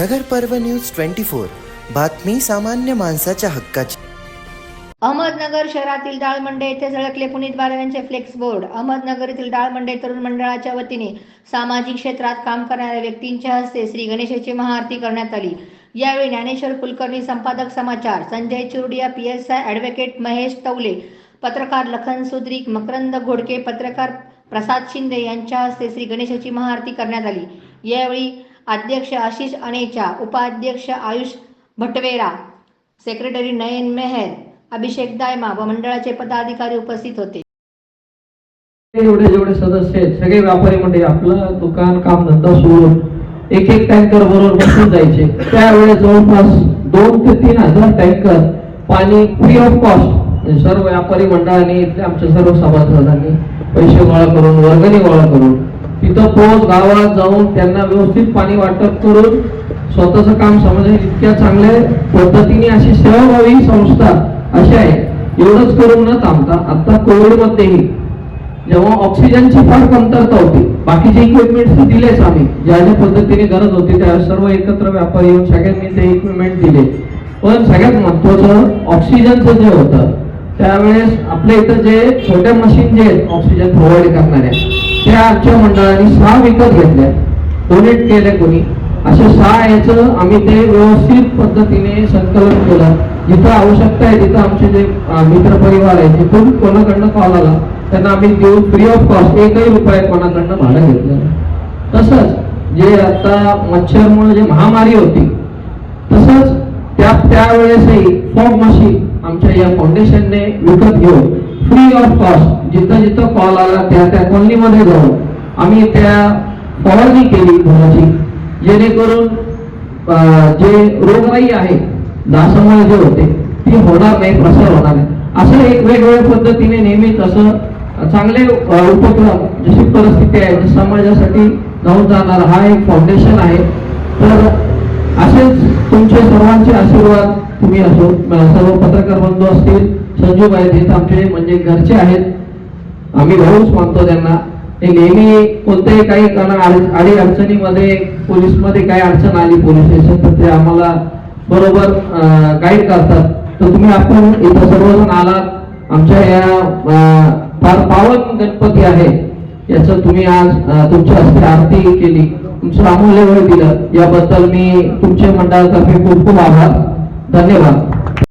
नगर पर्व news twenty four. बातमी सामान्य माणसाच्या हक्काची. अहमदनगर शहरातील डाळमंडे येथे झळकले पुनीत बालव यांचे फ्लेक्स बोर्ड. अहमदनगर येथील डाळमंडे तरुण मंडळाच्या वतीने सामाजिक क्षेत्रात काम करणाऱ्या व्यक्तींच्या हस्ते श्री गणेशाची महाआरती करण्यात आली. यावेळी ज्ञानेश्वर कुलकर्णी संपादक समाचार Sanjay Churadiya P S I advocate Mahesh Tawle पत्रकार लखन सुद्रिक मकरंद घोडके पत्रकार प्रसाद शिंदे यांच्या हस्ते श्री गणेशाची महाआरती करण्यात आली. यावेळी अध्यक्ष आशिष अनेचा उपाध्यक्ष आयुष भटवेरा सेक्रेटरी नयन मेहर अभिषेक दायमा व मंडळाचे पदाधिकारी उपस्थित होते. एवढे जेवढे सदस्य आहेत सगळे व्यापारी मंडळी आपलं दुकान काम धंदा सोडून एक एक टँकर बरोबर बसून जायचे. त्यावेळेस जवळपास दोन ते तीन हजार टँकर पाणी फ्री ऑफ कॉस्ट सर्व व्यापारी मंडळांनी इथल्या आमच्या सर्व सभासदांनी पैसे गोळा करून वर्गणी गोळा करून तिथं पोहोच गावात जाऊन त्यांना व्यवस्थित पाणी वाटप करून स्वतःचं काम समजेल इतक्या चांगल्या. पद्धतीने अशी सेवाभावी संस्था अशी आहे. एवढंच करून न थांबता आता कोविडमध्येही जेव्हा ऑक्सिजनची फार कमतरता होती बाकीचे इक्विपमेंट दिलेच आम्ही. ज्या ज्या पद्धतीने गरज होती त्या सर्व एकत्र व्यापारी येऊन सगळ्यांनी ते इक्विपमेंट दिले. पण सगळ्यात महत्वाचं ऑक्सिजनचं जे होतं त्यावेळेस आपल्या इथं जे छोट्या मशीन जे आहेत ऑक्सिजन प्रोव्हाइड करणाऱ्या त्या आमच्या मंडळाने सहा विकत घेतल्या. डोनेट केल्या कोणी. असे सहा याचं आम्ही ते व्यवस्थित पद्धतीने संकलन केलं. जिथं आवश्यकता आहे तिथं आमचे जे अं, मित्र परिवार आहे जिथून कोणाकडनं कॉल आला त्यांना आम्ही देऊ फ्री ऑफ कॉस्ट एकही रुपये कोणाकडनं भाडं घेतलं तसंच जे आता मच्छरमुळे जे महामारी होती तसंच त्या त्यावेळेसही फॉग मशीन आमच्या या फाउंडेशनने विकत घेऊन फ्री ऑफ कॉस्ट जिथं जिथं कॉल आला त्या त्या कॉलनीमध्ये जाऊन आम्ही त्या फवारणी केली धुवाची जेणेकरून जे रोगराई आहे डासामुळे जे होते ती होणार नाही प्रसार होणार नाही. असं एक वेगवेगळ्या पद्धतीने नेहमीच असं चांगले उपक्रम जशी परिस्थिती आहे म्हणजे समाजासाठी जाऊन जाणार हा एक फाउंडेशन आहे. तर असेच तुमचे सर्वांचे आशीर्वाद तुम्ही असो सर्व पत्रकार बंधू असतील संजू आहेत हे आमचे म्हणजे घरचे आहेत. आम्ही भाऊच मानतो त्यांना. ते नेहमी कोणत्याही काही कारण अडी अडचणीमध्ये पोलीसमध्ये काही अडचण आली पोलीस स्टेशन तर ते आम्हाला बरोबर गाईड करतात. तर तुम्ही आपण इथं सर्वजण आलात. आमच्या या फार पावन गणपती आहे. याचं तुम्ही आज तुमच्या हस्ते आरती केली. तुमचं अमूल्य वेळ दिलं. याबद्दल मी तुमचे मंडळातर्फे खूप खूप आभार. धन्यवाद.